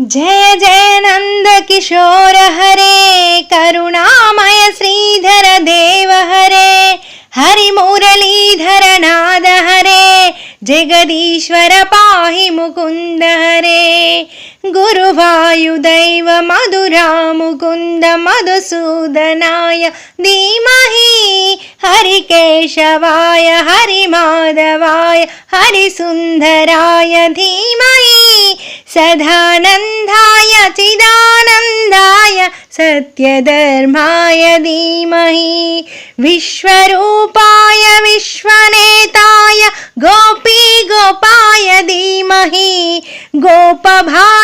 जय जय नन्द किशोर हरे करुणामय श्रीधर देव हरे हरि मुरलीधर नाद हरे जगदीश्वर पाहि मुकुन्द हरे गुरुवायुदैव मधुरा मुकुन्द मधुसूदनाय धीमहि हरिकेशवाय हरिमाधवाय हरिसुन्दराय धीमहि सदानन्दाय चिदानन्दाय सत्यधर्माय धीमहि विश्वरूपाय विश्वनेताय गोपी गोपाय धीमहि गोपभालाय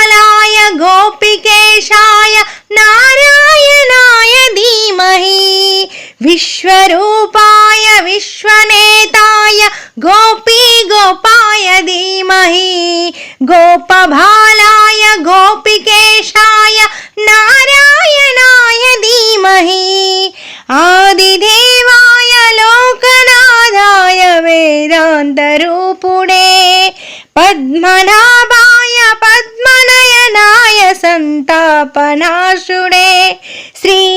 विश्वरूपाय, विश्वनेताय, गोपी गोपाय धीमहि गोपभालाय गोपिकेशाय, नारायणाय धीमहि, आदिदेवाय, लोकनाथाय, वेदान्तरूपुणे, पद्मनाभाय, पद्मनयनाय, सन्तापनाशुणे श्रीनिवासाय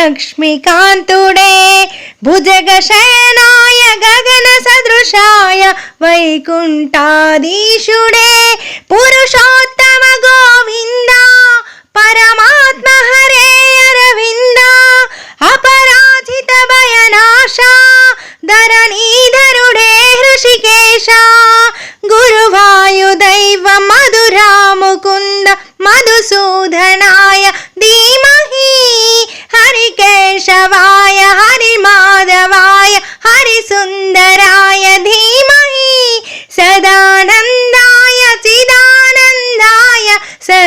श्रीलक्ष्मीकान्तुडे भुजगशयनाय गगनसदृशाय वैकुण्ठाधीशुडे पुरुषोत्तम गोविन्द परमात्म हरे अरविन्द अपराजित भयनाशा धरणीधरुडे हृषिकेश गुरुवायुदैव मधुरा मुकुन्द मधुसूदनाय धीमहि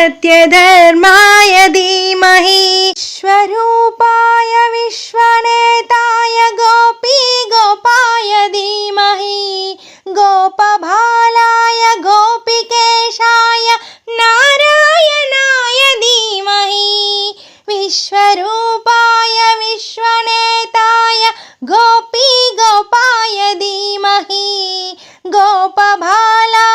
सत्यधर्माय धीमहि स्वरूपाय विश्वनेताय गोपी गोपाय धीमहि गोपभालाय गोपिकेशाय नारायणाय धीमहि विश्वरूपाय विश्वनेताय गोपी गोपाय धीमहि गोपभालाय